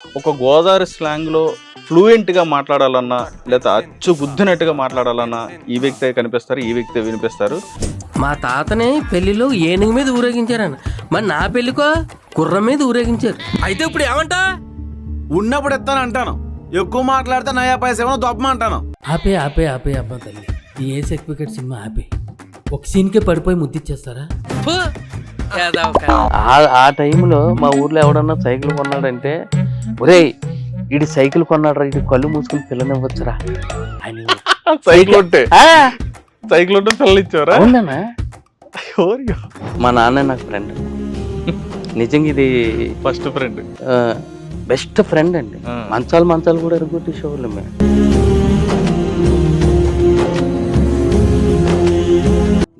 ఒక గోదావరి స్లాంగ్లో ఫ్లూయెంట్గా మాట్లాడాలన్నా లేదా అచ్చు గుద్దినట్టుగా మాట్లాడాలన్నా ఈ వ్యక్తే కనిపిస్తారు ఈ వ్యక్తే వినిపిస్తారు. మా తాతని పెళ్ళిలో ఏనుగు మీద ఊరేగించారన్న మరి నా పెళ్ళికో గుర్రం మీద ఊరేగించారు. అయితే ఇప్పుడు ఏమంటా? ఉన్నప్పుడు ఎత్తాను అంటాను. ఎక్కువ మాట్లాడితే నయా పైసా ఏమో దొప్పమ అంటాను. ఆపే ఆపే ఆపే అబ్బా తల్లి. ఈ ఏ సర్టిఫికెట్ సినిమా ఆపే. ఒక సీన్కే పడిపోయి ముద్దిచ్చేస్తారా? ఆ ఆ టైంలో మా ఊర్లో ఎవడన్నా సైకిల్ కొన్నాడంటే ఒరేయ్ ఇడి సైకిల్ కొన్నాడు ఇటు కళ్ళు మూసుకుని పిల్లనివ్వచ్చురా అని సైకిల్ ఉంటే. ఆ, సైకిల్ ఉంటే పిల్లలు ఇచ్చారా మా నాన్న నాకు ఫ్రెండ్ నిజంగా ఇది ఫస్ట్ ఫ్రెండ్ బెస్ట్ ఫ్రెండ్ అండి. మంచాలు మంచాలు కూడా ఎరగొట్టేసేవాళ్ళు మేము.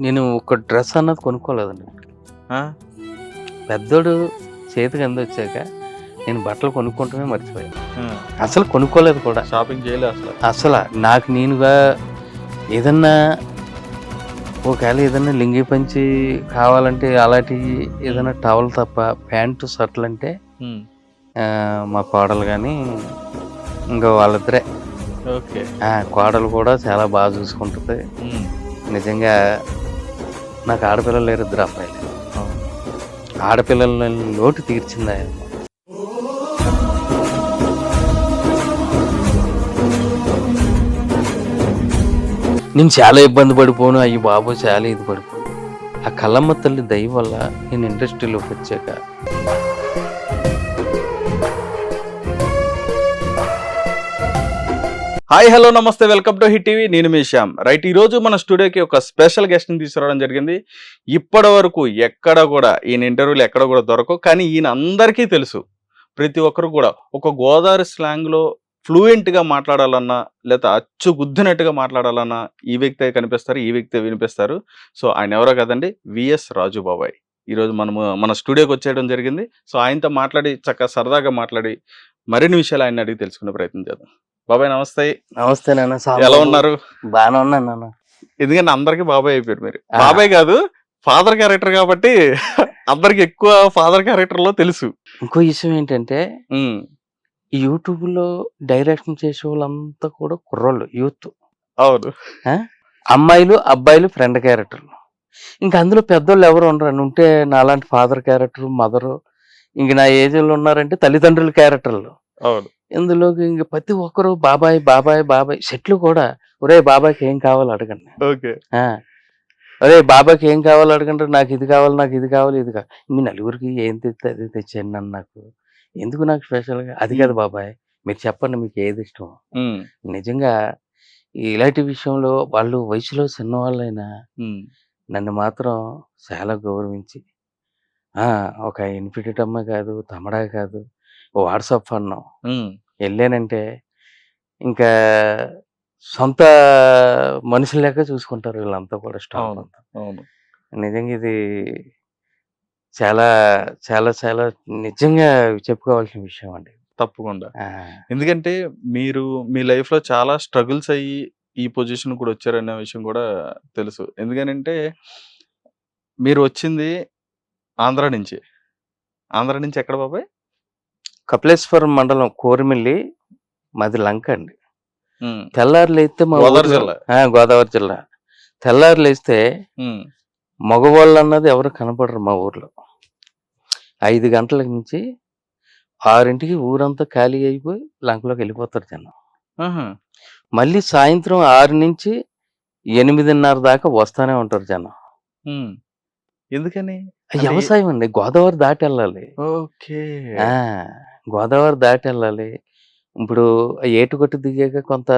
నేను ఒక డ్రెస్ అన్నది కొనుక్కోలేదండి. పెద్దోడు చేతికి అంది వచ్చాక నేను బట్టలు కొనుక్కుంటమే మర్చిపోయాను. అసలు కొనుక్కోలేదు కూడా. షాపింగ్ చేయలే అసలు. అసలు నాకు నేనుగా ఏదన్నా ఒకవేళ ఏదన్నా లింగి పంచి కావాలంటే అలాంటి ఏదైనా టవల్ తప్ప ప్యాంటు షర్ట్లు అంటే మా కోడలు కానీ ఇంకా వాళ్ళిద్దరే. ఓకే. కోడలు కూడా చాలా బాగా చూసుకుంటుంది. నిజంగా నాకు ఆడపిల్లలు లేరు ఇద్దరు అబ్బాయిలు. ఆడపిల్లల లోటు తీర్చింది ఆయన. నేను చాలా ఇబ్బంది పడిపోను అయ్యి బాబు చాలా ఇది పడిపోను. ఆ కళ్ళమ్మ తల్లి దయ వల్ల నేను ఇండస్ట్రీలోకి వచ్చాక hi hello namaste welcome to Hit TV. నేను మీ శ్యామ్. రైట్ ఈ రోజు మన స్టూడియోకి ఒక స్పెషల్ గెస్ట్ని తీసుకురావడం జరిగింది. ఇప్పటి వరకు ఎక్కడ కూడా ఈయన ఇంటర్వ్యూలు ఎక్కడ కూడా దొరకవు కానీ ఈయన అందరికీ తెలుసు. ప్రతి ఒక్కరు కూడా ఒక గోదావరి స్లాంగ్లో లో ఫ్లూయెంట్గా మాట్లాడాలన్నా లేదా అచ్చు గుద్దినట్టుగా మాట్లాడాలన్నా ఈ వ్యక్తే కనిపిస్తారు ఈ వ్యక్తే వినిపిస్తారు. సో ఆయన ఎవరో కదండి విఎస్ రాజు బాబాయ్. ఈ రోజు మనము మన స్టూడియోకి వచ్చేయడం జరిగింది. సో ఆయనతో మాట్లాడి చక్కగా సరదాగా మాట్లాడి మరిన్ని విషయాలు ఆయన అడిగి తెలుసుకునే ప్రయత్నం చేద్దాం. బాబాయ్ నమస్తే. నమస్తే నాన్న ఎలా ఉన్నారు? బాగానే ఉన్నాను నాన్న. ఎందుకంటే అందరికి బాబాయ్ అయిపోయారు మీరు. బాబాయ్ కాదు ఫాదర్ క్యారెక్టర్ కాబట్టి అందరికి ఎక్కువ ఫాదర్ క్యారెక్టర్లో తెలుసు. ఇంకో విషయం ఏంటంటే ఈ యూట్యూబ్లో డైరెక్షన్ చేసే వాళ్ళంతా కూడా కుర్రోళ్ళు యూత్ అవును. అమ్మాయిలు అబ్బాయిలు ఫ్రెండ్ క్యారెక్టర్లు ఇంకా అందులో పెద్దోళ్ళు ఎవరు ఉండరు. ఉంటే నాలాంటి ఫాదర్ క్యారెక్టర్ మదర్ ఇంక నా ఏజ్లో ఉన్నారంటే తల్లిదండ్రుల క్యారెక్టర్లు అవును. ఇందులో ఇంక ప్రతి ఒక్కరు బాబాయ్ బాబాయ్ బాబాయ్ సెట్లు కూడా ఒరే బాబాయ్కి ఏం కావాలో అడగండి. ఓకే. అరే బాబాకి ఏం కావాలో అడగండి. నాకు ఇది కావాలి నాకు ఇది కావాలి ఇది కావాలి మీ నలుగురికి ఏం తెస్తే అది తెచ్చేయండి నన్ను నాకు. ఎందుకు నాకు స్పెషల్గా? అది కాదు బాబాయ్ మీరు చెప్పండి మీకు ఏది ఇష్టం? నిజంగా ఇలాంటి విషయంలో వాళ్ళు వయసులో చిన్నవాళ్ళైనా నన్ను మాత్రం చాలా గౌరవించి ఆ, ఒక ఇన్ఫిటెడ్ అమ్మ కాదు తమడా కాదు వాట్సాప్ అన్నాం. వెళ్ళానంటే ఇంకా సొంత మనుషులు లెక్క చూసుకుంటారు వీళ్ళంతా కూడా స్టాఫ్ నిజంగా ఇది చాలా చాలా చాలా నిజంగా చెప్పుకోవాల్సిన విషయం అండి. తప్పకుండా. ఎందుకంటే మీరు మీ లైఫ్లో చాలా స్ట్రగుల్స్ అయ్యి ఈ పొజిషన్ కూడా వచ్చారనే విషయం కూడా తెలుసు. ఎందుకనంటే మీరు వచ్చింది ఆంధ్ర నుంచి. ఆంధ్ర నుంచి ఎక్కడ బాబాయ్? కపిలేశ్వరం మండలం కోరిమిల్లి మాది లంక అండి. తెల్లారు లేస్తే మా గోదావరి జిల్లా. గోదావరి జిల్లా. తెల్లారు లేస్తే మగవాళ్ళు అన్నది ఎవరు కనపడరు మా ఊర్లో. ఐదు గంటల నుంచి ఆరింటికి ఊరంతా ఖాళీ అయిపోయి లంకలోకి వెళ్ళిపోతారు జనం. మళ్ళీ సాయంత్రం ఆరు నుంచి ఎనిమిదిన్నర దాకా వస్తానే ఉంటారు జనం. ఎందుకని? వ్యవసాయం అండి. గోదావరి దాటి వెళ్ళాలి. ఓకే. గోదావరి దాటి వెళ్ళాలి. ఇప్పుడు ఏటుగొట్టు దిగాక కొంత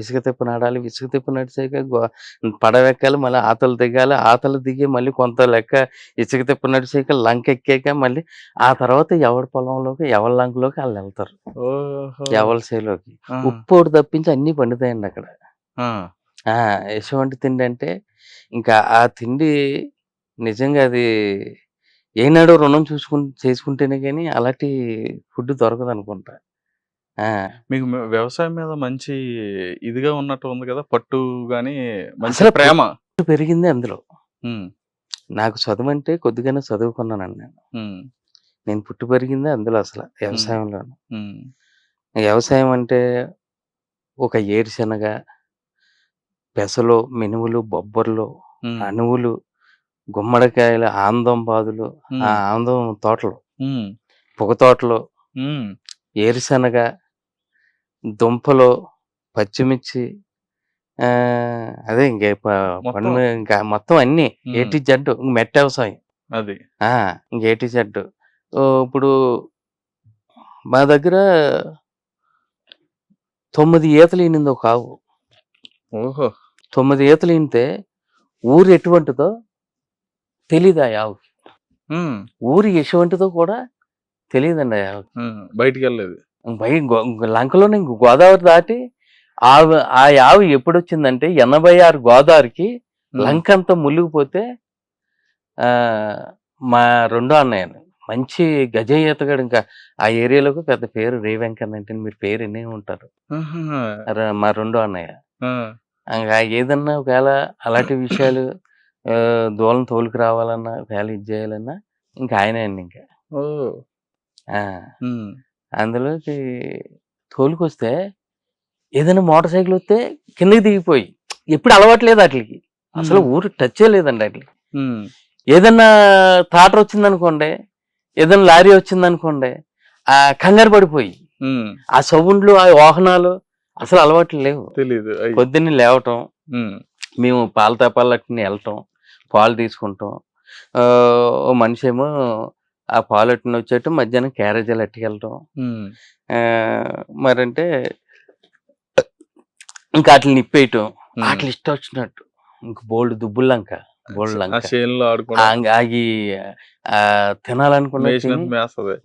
ఇసుక తిప్ప నడాలి ఇసుక తిప్ప నడిచాక గో- పడవెక్కాలి మళ్ళీ ఆతలు దిగాలి ఆతలు దిగి మళ్ళీ కొంత లెక్క ఇసుక తిప్ప నడిచాక లంక ఎక్కాక మళ్ళీ ఆ తర్వాత ఎవరి పొలంలోకి ఎవరి లంకలోకి వాళ్ళు వెళ్తారు. ఎవరి ఆ, ఉప్పోడు తప్పించి అన్ని పండుతాయండి అక్కడ. ఎటువంటి తిండి అంటే ఇంకా ఆ తిండి నిజంగా అది ఏనాడో రుణం చూసుకు చేసుకుంటేనే కానీ అలాంటి ఫుడ్ దొరకదు అనుకుంటా ఆ, మీకు మ- వ్యవసాయం మీద మంచి ఇదిగా ఉన్నట్టు ఉంది కదా! పట్టు గాని మంచి అసలు ప్రేమ. పెరిగింది అందులో. నాకు చదువు అంటే కొద్దిగానే చదువుకున్నానండి నేను. నేను పుట్టి పెరిగింది అందులో అసలు వ్యవసాయంలో వ్యవసాయం అంటే ఒక ఏరుశనగ పెసలు మినుములు బొబ్బర్లు ఉమ్, అనువులు గుమ్మడికాయలు ఆందం బాదులు ఆ ఆందం తోటలు. పొగ తోటలు. ఏరుశనగ దుంపలు పచ్చిమిర్చి ఆ, అదే ఇంకే మొత్తం. పండు ఇంకా మొత్తం అన్ని ఉమ్, ఏటి జడ్డు ఇంక మెట్ట వ్యవసాయం. అది. ఆ, ఇంక ఏటి జడ్డు. ఓ, ఇప్పుడు మా దగ్గర తొమ్మిది ఈతలు ఈనింది ఒక ఆవు. ఓహో. తొమ్మిది ఈతలు ఈనితే ఊరు ఎటువంటిదో తెలీదు ఆ ఆవుకి. ఉమ్, ఊరు ఎటువంటిదో కూడా తెలియదండి ఆ బయటికి వెళ్ళలేదు బయ లంకలోనే ఇంక గోదావరి దాటి ఆవు ఆ ఆవు ఎప్పుడు వచ్చిందంటే ఎనభై ఆరు గోదావరికి లంక అంతా మునిగిపోతే ఆ మా రెండో అన్నయ్య మంచి గజ ఈతగాడు ఇంకా. ఆ ఏరియాలోకి పెద్ద పేరు రే వెంకన్న అంటే మీరు పేరు వినే ఉంటారు. మా రెండో అన్నయ్య. ఆ, ఇంకా ఏదన్నా ఒకవేళ అలాంటి విషయాలు ఆ, దూలం తోలుకు రావాలన్నా ఒకవేళ ఇది చేయాలన్నా ఇంకా ఆయనే అండి ఇంకా. ఆ, అందులోకి తోలుకొస్తే ఏదైనా మోటార్ సైకిల్ వస్తే కిందకి దిగిపోయి. ఎప్పుడు అలవాట్లేదు వాటికి అసలు ఊరు టచ్ లేదండి వాటికి ఏదన్నా థాటర్ వచ్చిందనుకోండి ఏదైనా లారీ వచ్చిందనుకోండి ఆ కంగారు పడిపోయి. ఆ సౌండ్లు ఆ వాహనాలు అసలు అలవాట్లు లేవు. అయ్. పొద్దున్నే లేవటం మేము పాల తపాలట్టుని వెళ్ళటం పాలు తీసుకుంటాం. ఓ మనిషి ఏమో ఆ పాలు అట్టుని వచ్చేట్టు మధ్యాహ్నం క్యారేజీలు అట్టుకెళ్ళటం మరంటే ఇంకా వాటిని నిప్పేయటం. వాటిని ఇష్టం వచ్చినట్టు. ఇంక బోల్డ్ దుబ్బుల్లంక బోల్డ్ లంక. ఆగి తినాలనుకున్న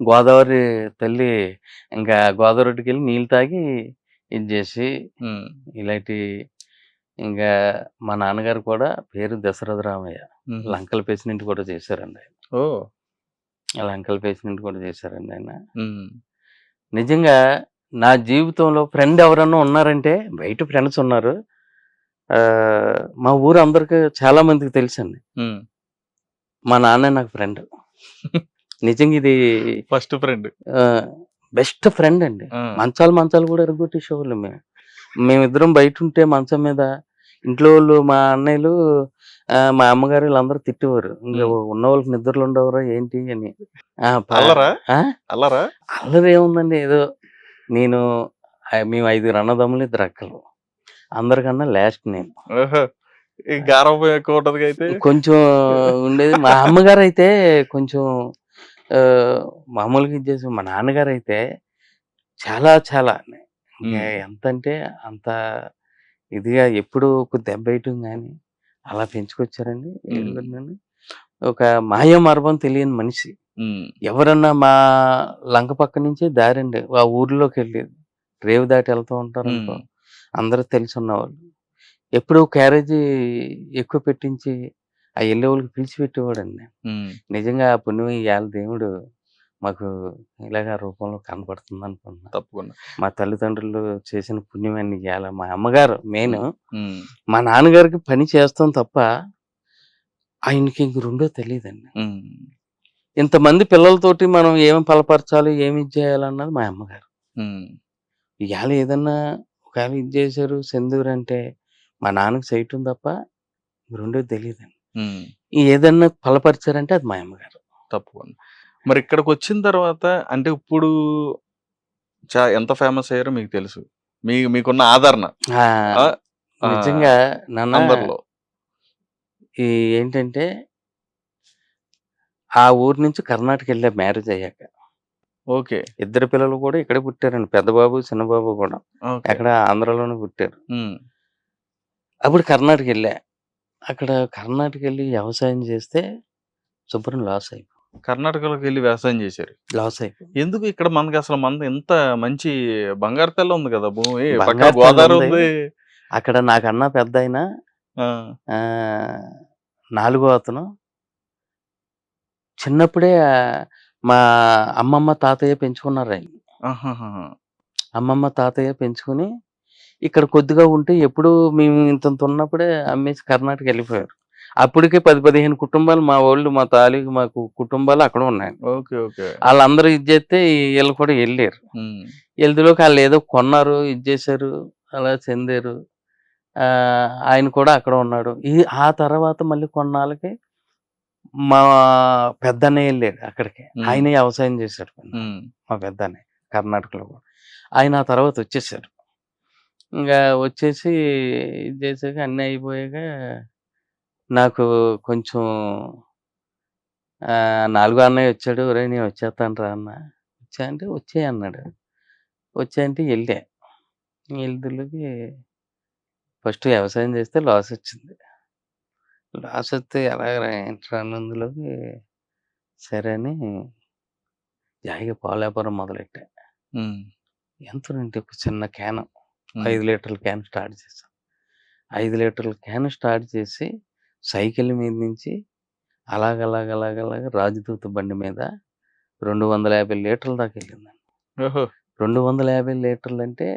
గోదావరి తల్లి ఇంకా గోదావరికి వెళ్ళి నీళ్ళు తాగి ఇది చేసి ఇలాంటి ఇంకా మా నాన్నగారు కూడా పేరు దశరథ రామయ్య. లంకల పేసినెంట్ కూడా చేశారండి ఆయన. ఓ లంకల పేసినెంట్ కూడా చేశారండి ఆయన. నిజంగా నా జీవితంలో ఫ్రెండ్ ఎవరన్నా ఉన్నారంటే బయట ఫ్రెండ్స్ ఉన్నారు. మా ఊరు అందరికి చాలా మందికి తెలుసండి. మా నాన్న నాకు ఫ్రెండ్ నిజంగా ఇది ఫస్ట్ ఫ్రెండ్ బెస్ట్ ఫ్రెండ్ అండి. మంచాలు మంచాలు కూడా ఎరగొట్టేసేవాళ్ళు మేము. మేమిద్దరం బయట ఉంటే మంచం మీద ఇంట్లో వాళ్ళు మా అన్నయ్యలు మా అమ్మగారు వీళ్ళందరూ తిట్టేవారు. ఇంకా. ఉన్న వాళ్ళకి నిద్రలు ఉండవరా ఏంటి? అని. అల్లరా? అల్లరా? అల్లరి ఏముందండి? ఏదో నేను మేము ఐదుగురు అన్నదమ్ములు ఇద్దరు అక్కలు. అందరికన్నా లాస్ట్ నేను. అయితే? కొంచెం ఉండేది. మా అమ్మగారు అయితే కొంచెం మామూలుగా ఇచ్చేసి మా నాన్నగారు అయితే చాలా. చాలా. ఎంత అంటే అంత ఇదిగా ఎప్పుడు ఒక దెబ్బ వేయటం కానీ అలా పెంచుకొచ్చారండి. ఒక మాయ మర్మం తెలియని మనిషి. ఎవరన్నా మా లంక పక్క నుంచి దారండి ఆ ఊర్లోకి వెళ్ళేది రేవు దాటి వెళ్తూ ఉంటారు. అందరూ తెలిసి ఉన్నవాళ్ళు ఎప్పుడు క్యారేజీ ఎక్కువ పెట్టించి ఆ వెళ్ళే వాళ్ళకి పిలిచి పెట్టేవాడండి నిజంగా ఆ పుణ్యం ఇవాళ దేవుడు. మాకు ఇలాగ రూపంలో కనపడుతుంది అనుకుంటున్నా తప్పకుండా. మా తల్లిదండ్రులు చేసిన పుణ్యం అని ఇవాళ మా అమ్మగారు మెయిన్ మా నాన్నగారికి పని చేస్తాం తప్ప ఆయనకి ఇంక రెండో తెలియదండి ఇంతమంది పిల్లలతోటి మనం ఏమి బలపరచాలి ఏమి ఇది చేయాలన్నది మా అమ్మగారు. ఇవాళ ఏదన్నా ఒకవేళ ఇది చేశారు సెందూరు అంటే మా నాన్నకి చేయటం తప్ప రెండోది తెలియదండి ఏదన్నా బలపరిచారంటే అది మా అమ్మగారు. తప్పకుండా. మరి ఇక్కడికి వచ్చిన తర్వాత అంటే ఇప్పుడు చా ఎంత ఫేమస్ అయ్యారో మీకు తెలుసు. మీ మీకున్న ఆదరణ. నిజంగా నాన్న అందరిలో. ఈ ఏంటంటే ఆ ఊరు నుంచి కర్ణాటక వెళ్ళే మ్యారేజ్ అయ్యాక. ఓకే. ఇద్దరు పిల్లలు కూడా ఇక్కడే పుట్టారండి. పెద్ద బాబు చిన్న బాబు కూడా అక్కడ ఆంధ్రాలోనే పుట్టారు. అప్పుడు కర్ణాటక వెళ్ళా. అక్కడ కర్ణాటక వెళ్ళి వ్యవసాయం చేస్తే శుభ్రం లాస్ అయిపో కర్ణాటకలోకి వెళ్ళి వ్యవసాయం చేశారు. లాస్ అయిపో ఎందుకు ఇక్కడ మనకి అసలు మన ఎంత మంచి బంగారు తెల్ల ఉంది కదా భూమి? పక్కన బంగారు తెల్ల గోదావరి ఉంది. ఉంది అక్కడ నాకన్నా పెద్ద ఆయన ఆ, ఆ, నాలుగో అతను. చిన్నప్పుడే ఆ, మా అమ్మమ్మ తాతయ్య పెంచుకున్నారు ఆయన. ఆహాహాహా. అమ్మమ్మ తాతయ్య పెంచుకుని ఇక్కడ కొద్దిగా ఉంటే ఎప్పుడు మేము ఇంత ఉన్నప్పుడే అమ్మేసి కర్ణాటక వెళ్ళిపోయారు. అప్పటికే పది పదిహేను కుటుంబాలు మా వాళ్ళు మా తాలూకు మాకు కుటుంబాలు అక్కడ ఉన్నాయి. Okay okay. వాళ్ళందరూ ఇది చేస్తే వీళ్ళు కూడా వెళ్ళారు. వెళ్తులోకి వాళ్ళు ఏదో కొన్నారు ఇది చేశారు అలా చెందారు. ఆయన కూడా అక్కడ ఉన్నాడు. ఈ ఆ తర్వాత మళ్ళీ కొన్నాళ్ళకి మా పెద్దన్నయ్య వెళ్ళాడు అక్కడికి. ఆయన వ్యవసాయం చేశాడు ఉమ్, మా పెద్దన్నయ్య కర్ణాటకలో కూడా. ఆయన ఆ తర్వాత వచ్చేసారు. ఇంకా వచ్చేసి ఇది చేసాక అన్నీ అయిపోయాక నాకు కొంచెం నాలుగో అన్నయ్య వచ్చాడు. రే నేను వచ్చేస్తాను రా అన్న. వచ్చా అంటే వచ్చే అన్నాడు. వచ్చా అంటే వెళ్ళా వెళ్తులకి ఫస్ట్ వ్యవసాయం చేస్తే లాస్ వచ్చింది. లాస్ వస్తే ఎలాగ అన్నందులోకి సరే అని జాయిగా పాల వ్యాపారం మొదలెట్టా ఎంత అంటే ఒక చిన్న క్యాన్. ఐదు లీటర్ల క్యాన్ స్టార్ట్ చేశాను ఐదు లీటర్ల క్యాన్ స్టార్ట్ చేసి సైకిల్ మీద నుంచి అలాగ అలాగ అలాగ అలాగ రాజదూత బండి మీద రెండు వందల యాభై లీటర్ల దాకా వెళ్ళింది ఓహో! రెండు వందల యాభై లీటర్లు అంటే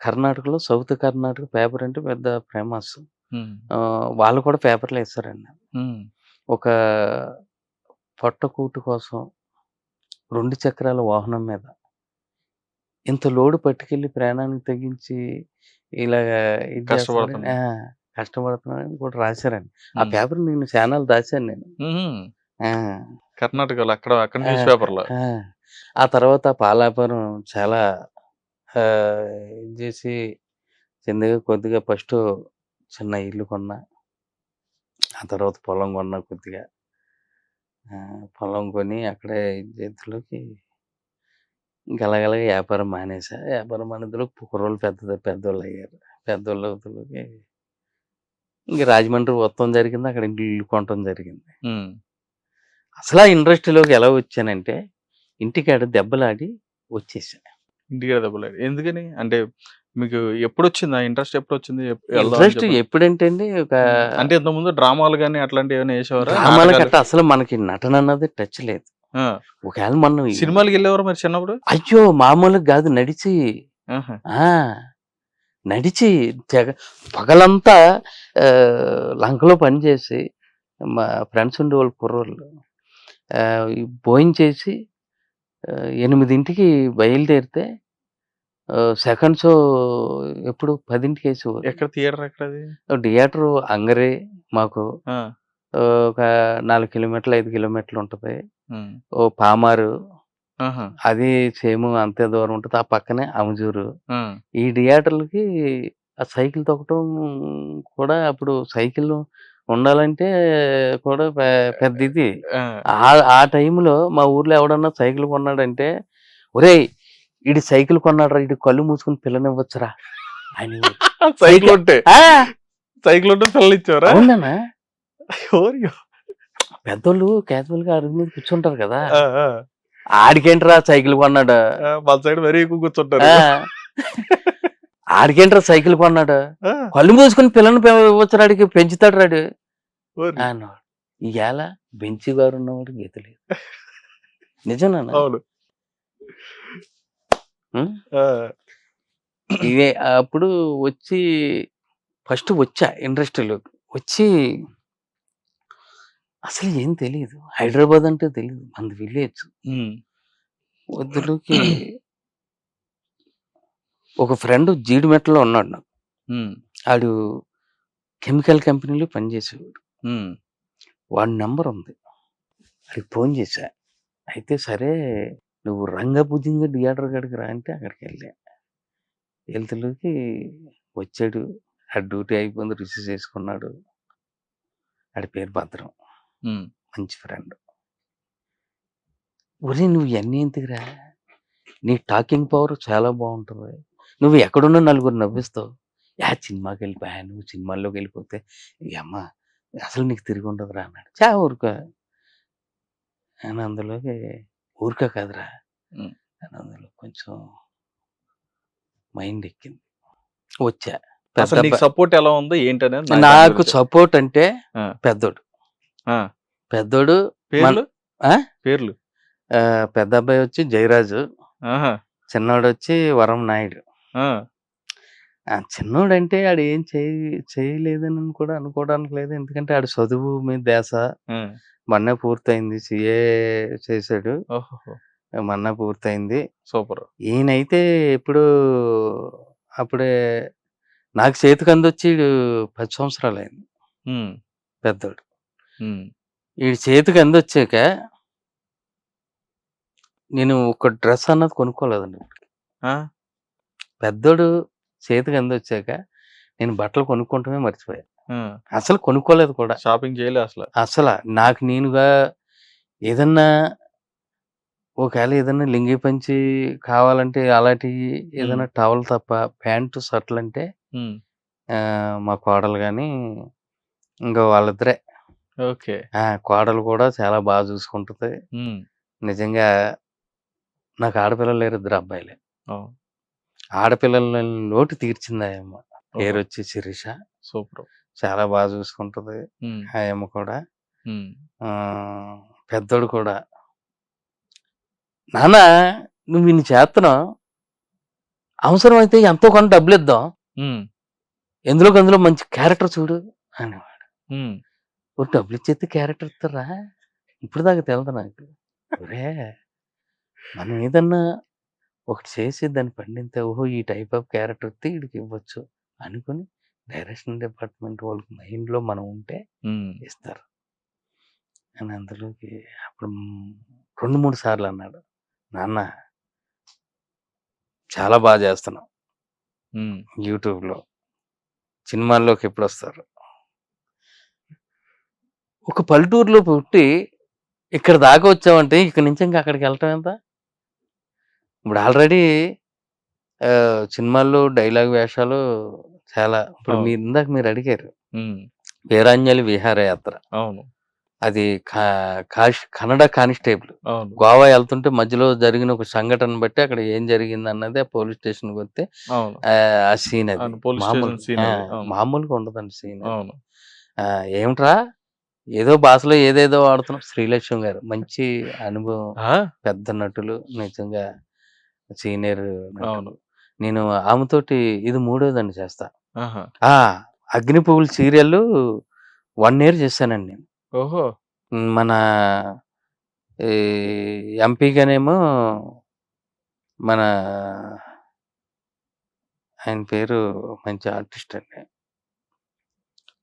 కర్ణాటకలో సౌత్ కర్ణాటక పేపర్ అంటే పెద్ద ఫేమస్. వాళ్ళు కూడా పేపర్లు వేస్తారండి ఒక పొట్టకూటు కోసం రెండు చక్రాల వాహనం మీద ఇంత లోడు పట్టుకెళ్ళి ప్రాణానికి తెగించి ఇలాగ ఇది కష్టపడుతున్నా. చేస్తున్నాడని, ఆ, కష్టపడుతున్నాడని కూడా రాశారండి. ఆ. పేపర్ నేను ఛానల్ దాచాను నేను. కర్ణాటకలో అక్కడ అక్కడ న్యూస్ ఆ, పేపర్లో ఆ. తర్వాత ఆ పాలాపురం చాలా చేసి చిన్నగా కొద్దిగా ఫస్ట్ చిన్న ఇల్లు కొన్నా ఆ తర్వాత పొలం కొన్నా కొద్దిగా. పొలం కొని అక్కడే చేతిలోకి ఇంకా అలాగలాగా వ్యాపారం మానేసా వ్యాపారం మానేదిలోకి కుర్రోళ్ళు పెద్ద పెద్దోళ్ళు అయ్యారు. పెద్దోళ్ళు అవుతులోకి ఇంక రాజమండ్రి మొత్తం జరిగింది అక్కడ ఇల్లు కొనటం జరిగింది. అసలు ఆ ఇండస్ట్రీలోకి ఎలా వచ్చానంటే ఇంటికాడ దెబ్బలాడి వచ్చేసా ఇంటికి దెబ్బలాడు. ఎందుకని? అంటే మీకు ఎప్పుడు వచ్చింది ఆ ఇంట్రెస్ట్ ఎప్పుడు వచ్చింది ఇంట్రెస్ట్? ఎప్పుడంటే అండి ఒక అంటే ఇంత ముందు డ్రామాలు కానీ అట్లాంటివి ఏమైనా వేసేవారా డ్రామాల? కట్ట అసలు మనకి నటన అన్నది టచ్ లేదు. ఒకవేళ మనం సినిమాలకి వెళ్ళేవారు మరి చిన్నప్పుడు? అయ్యో మామూలుగా కాదు నడిచి నడిచి తెగ పగలంతా లంకలో పనిచేసి మా ఫ్రెండ్స్ ఉండేవాళ్ళు కుర్రోళ్ళు ఆ, ఈ భోజనం చేసి ఎనిమిదింటికి బయలుదేరితే సెకండ్ షో ఎప్పుడు పదింటికి వేసేవారు. ఎక్కడ థియేటర్ ఎక్కడ థియేటర్ అంగరే మాకు. ఒక నాలుగు కిలోమీటర్లు ఐదు కిలోమీటర్లు ఉంటుంది. ఓ పామారు అది సేమ్ అంతే దూరం ఉంటుంది. ఆ పక్కనే అమజూరు. ఈ థియేటర్లకి ఆ సైకిల్ తొక్కటం కూడా అప్పుడు సైకిల్ ఉండాలంటే కూడా పెద్ద ఇది ఆ, టైంలో మా ఊర్లో ఎవడన్నా సైకిల్ కొన్నాడంటే ఒరేయ్ ఇడి సైకిల్ కొన్నాడు రా ఇడి కళ్ళు మూసుకుని పిల్లనివ్వచ్చురా. అని. సైకిల్ ఉంటే సైకిల్ ఉంటే పిల్లలు ఇచ్చారా ఓరియో. పెద్దోళ్ళు క్యాజువల్గా అరుగు మీద కూర్చుంటారు కదా. ఆడికేంట్రా సైకిల్ కొన్నాడు? మన సైడ్ మరీ ఎక్కువ కూర్చుంటారు. ఆడికేంట్రా సైకిల్ కొన్నాడు? కళ్ళు మూసుకుని పిల్లని ఇవ్వచ్చు రాడికి పెంచుతాడు రాడు. అన్నాడు. ఇవాళ బెంచి గారు ఉన్నవాడు గీత లేదు? ఆ, ఇవే అప్పుడు వచ్చి ఫస్ట్ వచ్చా ఇండస్ట్రీలోకి. వచ్చి అసలు ఏం తెలియదు హైదరాబాద్ అంటే తెలియదు మనది విలేజ్. వద్దులోకి ఒక ఫ్రెండ్ జీడిమెట్టలో ఉన్నాడు నాకు. ఆడు కెమికల్ కంపెనీలో పనిచేసేవాడు వాడి నెంబర్ ఉంది. అడిగి ఫోన్ చేశా. అయితే సరే నువ్వు రంగభుజంగా థియేటర్ కాడికి రా అంటే అక్కడికి వెళ్ళా. వెళ్తలోకి వచ్చాడు. ఆ డ్యూటీ అయిపోయింది రిసీవ్ చేసుకున్నాడు. ఆడి పేరు భద్రం. మంచి ఫ్రెండ్ ఒరే నువ్వు ఇవన్నీ ఎందుకురా నీ టాకింగ్ పవర్ చాలా బాగుంటుంది నువ్వు ఎక్కడున్నా నలుగురు నవ్విస్తావు యా సినిమాకి వెళ్ళిపోయా నువ్వు సినిమాల్లోకి వెళ్ళిపోతే అమ్మ అసలు నీకు తిరిగి ఉండదురా అన్నాడు చా ఊరుక అని అందులోకి ఊరిక కాదురా. అని అందులో కొంచెం మైండ్ ఎక్కింది వచ్చా సపోర్ట్ ఎలా ఉందో ఏంటనేది నాకు. సపోర్ట్ అంటే. పెద్దోడు. పెద్దోడు పేర్లు? ఆ? పేర్లు? ఆ, పెద్ద అబ్బాయి వచ్చి జయరాజు. ఆహా. చిన్నోడు వచ్చి వరం నాయుడు. ఆ, ఆ చిన్నోడంటే ఆడు ఏం చేయ చేయలేదని కూడా అనుకోవడానికి లేదు. ఎందుకంటే ఆడు చదువు మీద దేశ. మొన్నే పూర్తయింది సిఏ చేశాడు. ఓహో మొన్న పూర్తయింది. సూపర్. ఈయనైతే ఎప్పుడు అప్పుడే నాకు చేతికి అందొచ్చి ఈడు పది సంవత్సరాలు అయింది ఉమ్. పెద్దోడు. వీడి చేతికి అందొచ్చాక నేను ఒక డ్రెస్ అన్నది కొనుక్కోలేదండి? పెద్దోడు చేతికి అందొచ్చాక నేను బట్టలు కొనుక్కుంటమే మర్చిపోయా. ఉమ్. అసలు కొనుక్కోలేదు కూడా. షాపింగ్ చేయలే అసలు. అసలు నాకు నేనుగా ఏదన్నా ఒకవేళ ఏదన్నా లింగి పంచి కావాలంటే అలాంటి ఏదైనా టవల్ తప్ప ప్యాంటు షర్ట్లు అంటే మా కోడలు కానీ ఇంకా వాళ్ళిద్దరే. ఓకే. ఆ, కోడలు కూడా చాలా బాగా చూసుకుంటుంది. నిజంగా నాకు ఆడపిల్లలు లేరు ఇద్దరు అబ్బాయిలే. ఆడపిల్లల లోటు తీర్చింది ఆయమ్మ పేరు. వచ్చి శిరీష. సూపర్. చాలా బాగా చూసుకుంటుంది. ఆయమ్మ కూడా. పెద్దోడు కూడా. నాన్న నువ్వు ఇన్ని చేస్తున్నావు అవసరమైతే ఎంతో కొంత డబ్బులు ఇద్దాం ఉమ్. ఎందులోకి అందులో మంచి క్యారెక్టర్ చూడు అనేవాడు. ఓ డబ్బులు ఇచ్చేస్తే క్యారెక్టర్ ఇస్తారా? ఇప్పుడు దాకా తెలదు నాకు. ఒరే మనం ఏదన్నా ఒకటి చేసి దాన్ని పండితే ఓహో ఈ టైప్ ఆఫ్ క్యారెక్టర్ వస్తే వీడికి ఇవ్వచ్చు అనుకుని డైరెక్షన్ డిపార్ట్మెంట్ వాళ్ళకి మైండ్లో మనం ఉంటే. ఇస్తారు. అని అందులోకి అప్పుడు రెండు మూడు సార్లు అన్నాడు. నాన్న చాలా బాగా చేస్తున్నావు ఉమ్. యూట్యూబ్లో. సినిమాల్లోకి ఎప్పుడు వస్తారు ఒక పల్లెటూరులో పుట్టి ఇక్కడ దాకా వచ్చామంటే ఇక్కడ నుంచి ఇంకా అక్కడికి వెళ్ళటం ఎంత ఇప్పుడు ఆల్రెడీ సినిమాల్లో డైలాగ్ వేషాలు చాలా ఇప్పుడు. మీరు ఇందాక మీరు అడిగారు. వీరాంజలి విహారయాత్ర అవును అది కా- కాష్ కన్నడ కానిస్టేబుల్ గోవా వెళ్తుంటే మధ్యలో జరిగిన ఒక సంఘటన బట్టి అక్కడ ఏం జరిగింది అన్నది ఆ పోలీస్ స్టేషన్కి వస్తే అవును ఆ, సీన్ అది స్టేషన్. మామూలుగా ఉండదండి సీన్ అవును ఏమిట్రా ఏదో భాషలో ఏదేదో వాడుతున్నాం. శ్రీలక్ష్మి గారు మంచి అనుభవం? పెద్ద నటులు నిజంగా సీనియర్ అవును. నేను ఆమెతోటి ఇది మూడోదండి చేస్తా. అగ్ని పువ్వులు సీరియల్ వన్ ఇయర్ చేశానండి నేను. ఓహో. మన ఎంపీగానేమో మన ఆయన పేరు మంచి ఆర్టిస్ట్ అండి.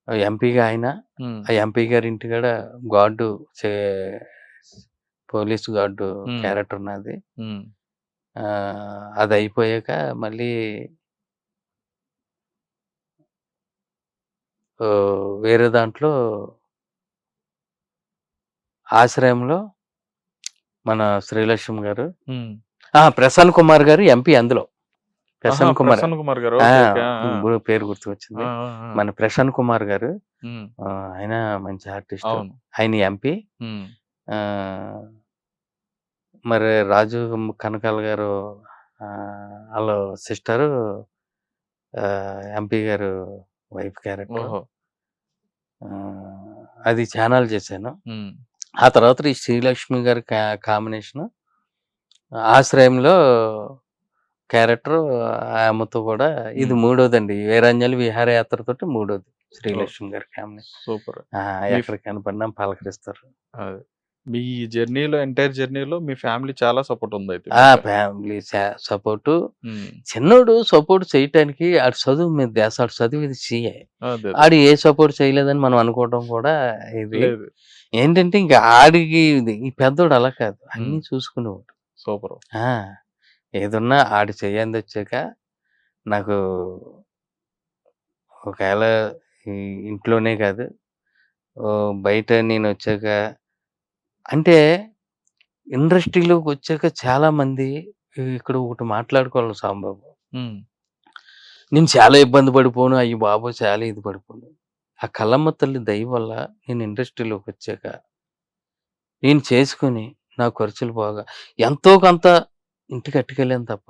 ఎంపీగా ఆయన. ఆ ఎంపీ గారి ఇంటికాడ గార్డు చే పోలీస్ గార్డు. క్యారెక్టర్ నాది ఉమ్. ఆ, అది అయిపోయాక మళ్ళీ వేరే దాంట్లో ఆశ్రయంలో మన శ్రీలక్ష్మి గారు ప్రసన్న కుమార్ గారు ఎంపీ అందులో ప్రసన్న కుమార్. కుమార్ గారు. ఇప్పుడు పేరు గుర్తుకొచ్చింది. మన ప్రసన్న కుమార్ గారు ఆయన మంచి ఆర్టిస్ట్. ఆయన ఎంపీ. మరి రాజు కనకాల గారు వాళ్ళ సిస్టరు ఎంపీ గారు వైఫ్ క్యారెక్టర్. అది ఛానల్ చేశాను. ఆ తర్వాత ఈ శ్రీలక్ష్మి గారి కాంబినేషన్ ఆశ్రయంలో క్యారెక్టర్ ఆమెతో కూడా ఇది. మూడోదండి. వీరాంజలి విహారయాత్ర తోటి మూడోది. శ్రీలక్ష్మి గారి కాంబినేషన్ సూపర్. ఎక్కడ కనపడినా పలకరిస్తారు. మీ జర్నీలో ఎంటైర్ జర్నీలో మీ ఫ్యామిలీ చాలా సపోర్ట్ ఉంది అయితే. Family support. చిన్నోడు సపోర్ట్ చేయటానికి ఆడు చదువు మీద దేశ ఆడు చదువు ఇది సీఏ ఆడు ఏ సపోర్ట్ చేయలేదని మనం అనుకోవడం కూడా ఇది. ఏంటంటే ఇంకా ఆడికి ఈ పెద్దోడు అలా కాదు. అన్ని. చూసుకునేవాడు. సూపర్. ఆ, ఏదున్నా ఆడు చెయ్యంది వచ్చాక నాకు ఒకవేళ ఇంట్లోనే కాదు బయట నేను వచ్చాక అంటే ఇండస్ట్రీలోకి వచ్చాక చాలా మంది ఇక్కడ ఒకటి మాట్లాడుకోవాలి సాంబాబు. నేను చాలా ఇబ్బంది పడిపోను అయ్యి బాబు చాలా ఇది పడిపోను ఆ కళ్ళమ్మ తల్లి దయ వల్ల నేను ఇండస్ట్రీలోకి వచ్చాక నేను చేసుకుని నా ఖర్చులు బాగా ఎంతో కొంత ఇంటికి అట్టుకెళ్ళాను తప్ప.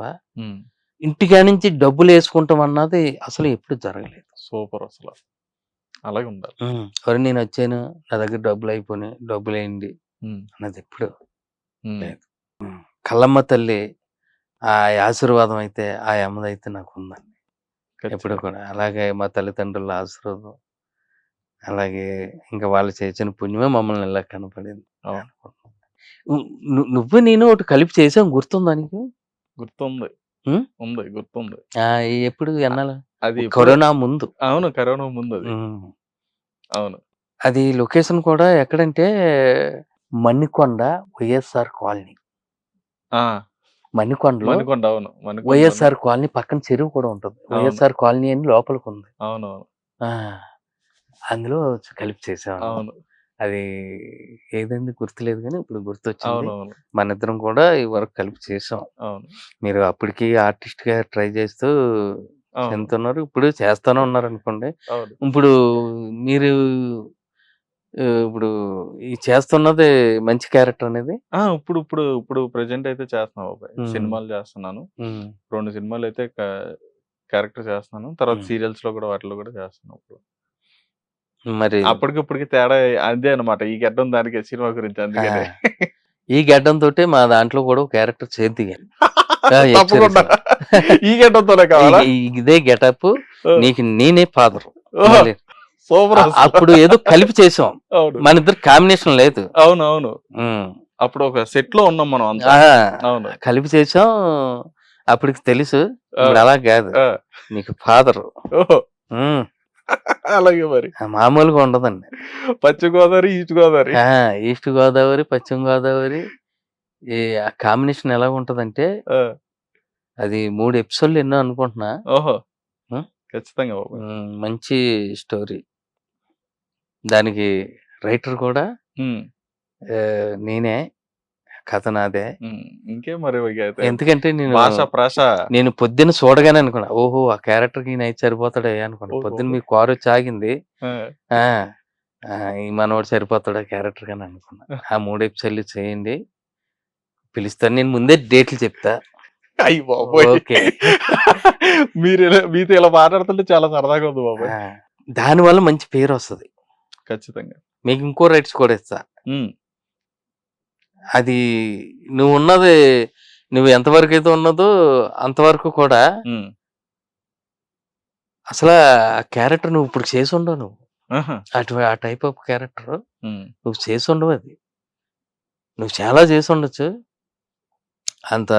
ఇంటికా నుంచి డబ్బులు వేసుకుంటాం అన్నది అసలు ఎప్పుడు జరగలేదు. సూపర్ అసలు. అలాగే ఉండాలి. మరి నేను వచ్చాను నా దగ్గర డబ్బులు అయిపోయినాయి డబ్బులు ఉమ్. అన్నది ఎప్పుడు. లేదు. కళ్ళమ్మ తల్లి ఆ ఆశీర్వాదం అయితే ఆ అమ్మదైతే నాకు ఉందండి ఎప్పుడు కూడా. అలాగే మా తల్లిదండ్రుల ఆశీర్వాదం అలాగే ఇంకా వాళ్ళు చేసిన పుణ్యమే మమ్మల్ని ఇలా కనపడింది నువ్వు నేను ఒకటి కలిపి చేసాం గుర్తుందా నీకు? గుర్తుంది? ఉంది గుర్తుంది. ఆ, ఎప్పుడు ఎన్నాల అది కరోనా ముందు. అవును కరోనా ముందు అది. అవును. అది లొకేషన్ కూడా ఎక్కడంటే మణికొండ వైఎస్ఆర్ కాలనీ. ఆ. మణికొండలో మణికొండ అవును వైఎస్ఆర్ కాలనీ పక్కన చెరువు కూడా ఉంటుంది. వైఎస్ఆర్ కాలనీ అని లోపలికి ఉంది అవును అందులో కలిపి చేసాం అవును. అది ఏదైంది గుర్తులేదు కానీ ఇప్పుడు గుర్తొచ్చింది. అవును అవును మన ఇద్దరం కూడా ఈ వరకు కలిపి చేసాం. అవును. మీరు అప్పటికి ఆర్టిస్ట్గా ట్రై చేస్తూ అవును. చెందుతున్నారు. ఇప్పుడు చేస్తానే ఉన్నారు అనుకోండి ఇప్పుడు మీరు ఇప్పుడు ఈ చేస్తున్నది మంచి క్యారెక్టర్ అనేది? ఇప్పుడు ఇప్పుడు ఇప్పుడు ప్రెజెంట్ అయితే చేస్తున్నాను బాబాయ్. సినిమాలు చేస్తున్నాను. రెండు సినిమాలు అయితే క్యారెక్టర్ చేస్తున్నాను. తర్వాత. సీరియల్స్లో కూడా వాటిలో కూడా చేస్తున్నాను ఇప్పుడు. మరి అప్పటికిప్పటికి తేడా అదే అనమాట ఈ గడ్డం దానికి సినిమా గురించి అందుకనే. ఈ గడ్డం తోటే మా దాంట్లో కూడా క్యారెక్టర్ చరిత్ర. ఈ గడ్డంతోనే కావాలా? ఇదే గెటప్. నీకు నేనే ఫాదర్. సూపర్ అప్పుడు ఏదో కలిపి చేసాం. మన ఇద్దరు కాంబినేషన్ లేదు. అవును అవును. అప్పుడు ఒక సెట్లో ఉన్నాం మనం అవును. కలిపి చేసాం. అప్పటికి తెలుసు. అలా కాదు. నీకు ఫాదర్. అలాగే మరి. మామూలుగా ఉండదండి. పశ్చిమ గోదావరి ఈస్ట్ గోదావరి. ఆ, ఈస్ట్ గోదావరి పశ్చిమ గోదావరి ఈ ఆ కాంబినేషన్ ఎలా ఉంటదంటే అది మూడు ఎపిసోడ్లు ఎన్నో అనుకుంటున్నా. ఓహో? ఖచ్చితంగా మంచి స్టోరీ. దానికి రైటర్ కూడా నేనే. కథ నాదే ఇంకేం మరి. ఎందుకంటే నేను భాష నేను పొద్దున్న చూడగానే అనుకున్నా ఓహో ఆ క్యారెక్టర్కి నైట్ సరిపోతాడే అనుకున్నా. పొద్దున్న మీ కారు ఆ, ఈ మనోడు సరిపోతాడా క్యారెక్టర్ గాని అనుకున్నా. ఆ మూడు ఎపిసోడ్లు చేయండి. పిలుస్తాను. నేను ముందే డేట్లు చెప్తా. అయ్యి బాబోయ్. ఓకే. మీరు మీతో ఇలా మాట్లాడుతుంటే చాలా సరదాగా ఉంది బాబోయ్. దానివల్ల మంచి పేరు వస్తది. ఖచ్చితంగా. మీకు ఇంకో రైట్స్ కూడా ఇస్తా. అది నువ్వు ఉన్నది నువ్వు ఎంతవరకు అయితే ఉన్నదో అంతవరకు కూడా అసలు ఆ క్యారెక్టర్ నువ్వు ఇప్పుడు చేసి ఉండవు నువ్వు. అటు ఆ టైప్ ఆఫ్ క్యారెక్టర్ నువ్వు చేసి ఉండవు అది. నువ్వు చాలా చేసి ఉండొచ్చు. అంత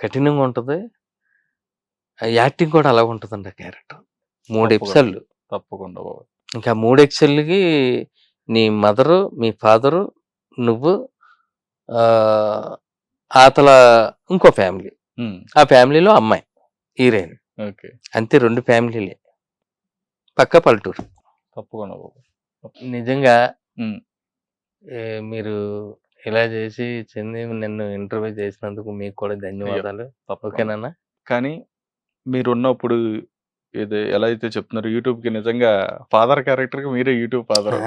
కఠినంగా ఉంటుంది. యాక్టింగ్ కూడా అలా ఉంటుందండి ఆ క్యారెక్టర్. మూడు. ఎపిసోడ్లు. తప్పకుండా ఇంకా మూడు ఎపిసోడ్లకి నీ మదరు మీ ఫాదరు నువ్వు ఆతల ఇంకో ఫ్యామిలీ. ఆ ఫ్యామిలీలో అమ్మాయి హీరోయిన్. ఓకే. అంతే రెండు ఫ్యామిలీలే. పక్క పల్లెటూరు. తప్పకుండా నిజంగా మీరు ఇలా చేసి చెంది నన్ను ఇంటర్వ్యూ చేసినందుకు మీకు కూడా ధన్యవాదాలు. ఓకేనా కానీ మీరు ఉన్నప్పుడు ఇది ఎలా అయితే చెప్తున్నారు యూట్యూబ్కి నిజంగా ఫాదర్ క్యారెక్టర్కి మీరే యూట్యూబ్ ఫాదర్.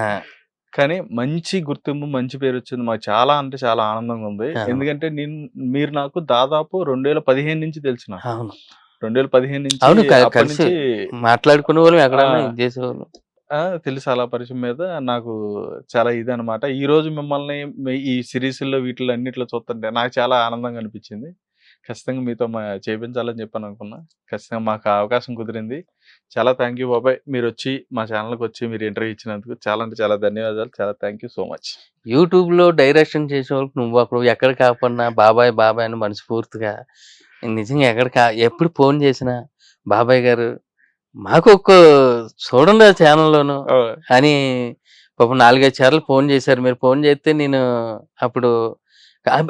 కానీ మంచి గుర్తింపు మంచి పేరు వచ్చింది. మాకు చాలా అంటే చాలా ఆనందంగా ఉంది. ఎందుకంటే నేను మీరు నాకు దాదాపు రెండు వేల పదిహేను నుంచి తెలిసిన. రెండు వేల పదిహేను నుంచి మాట్లాడుకునే వాళ్ళం చేసేవాళ్ళం. తెలుసు అలా పరిచయం మీద నాకు చాలా ఇది అనమాట ఈ రోజు మిమ్మల్ని ఈ సిరీస్లో వీటిలో అన్నిట్లో చూస్తుంటే నాకు చాలా ఆనందంగా అనిపించింది. ఖచ్చితంగా మీతో మా చేయించాలని చెప్పాను అనుకున్నా. ఖచ్చితంగా మాకు అవకాశం కుదిరింది. చాలా థ్యాంక్ యూ బాబాయ్. మీరు వచ్చి మా ఛానల్కి వచ్చి మీరు ఇంటర్వ్యూ ఇచ్చినందుకు చాలా అంటే చాలా ధన్యవాదాలు. చాలా థ్యాంక్ యూ సో మచ్. యూట్యూబ్లో డైరెక్షన్ చేసే వాళ్ళకి నువ్వు అక్కడ ఎక్కడ కాకుండా బాబాయ్ బాబాయ్ అని మనస్ఫూర్తిగా నిజంగా ఎక్కడ కా ఎప్పుడు ఫోన్ చేసినా బాబాయ్ గారు మాకు ఒక్క చూడండి ఆ ఛానల్లోను అని పాపం నాలుగైదు సార్లు ఫోన్ చేశారు. మీరు ఫోన్ చేస్తే నేను అప్పుడు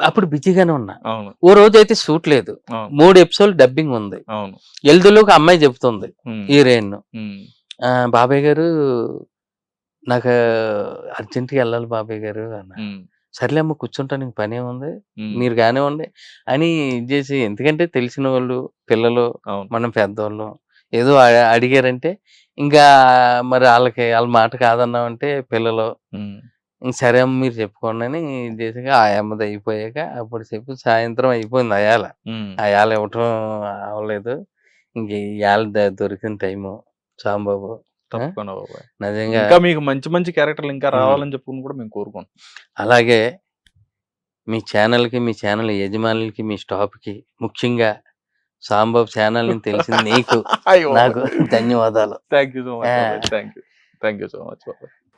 అప్పుడు బిజీగానే ఉన్నా. ఓ రోజు అయితే షూట్ లేదు మూడు ఎపిసోడ్ డబ్బింగ్ ఉంది. అవును. ఎల్దులో ఒక అమ్మాయి చెప్తుంది హీరోయిన్ బాబాయ్ గారు నాకు అర్జెంట్గా వెళ్ళాలి బాబాయ్ గారు అన్న. సర్లే అమ్మ కూర్చుంటా నీకు పని ఉమ్, మీరు కానివ్వండి అని ఇది చేసి ఎందుకంటే తెలిసిన వాళ్ళు పిల్లలు మనం పెద్దవాళ్ళు ఏదో అడిగారంటే ఇంకా మరి వాళ్ళకి వాళ్ళ మాట కాదన్నామంటే పిల్లలు సరే అమ్మ మీరు చెప్పుకోండి అని ఇది చేసాక ఆ అమ్మది అయిపోయాక అప్పుడు చెప్పి సాయంత్రం అయిపోయింది అయాల. అయాల ఇవ్వటం అవ్వలేదు. ఇంక ఇవాళ దొరికిన టైము సాంబాబు. తప్పకుండా బాబాయ్. నిజంగా ఇంకా మీకు మంచి మంచి క్యారెక్టర్లు ఇంకా. రావాలని చెప్పుకుని కూడా మేము కోరుకుంటాం అలాగే మీ ఛానల్కి మీ ఛానల్ యజమానులకి మీ స్టాఫ్కి ముఖ్యంగా సాంబాబు ఛానల్ తెలిసింది నీకు. నాకు ధన్యవాదాలు. Thank you so. Much thank you thank you so much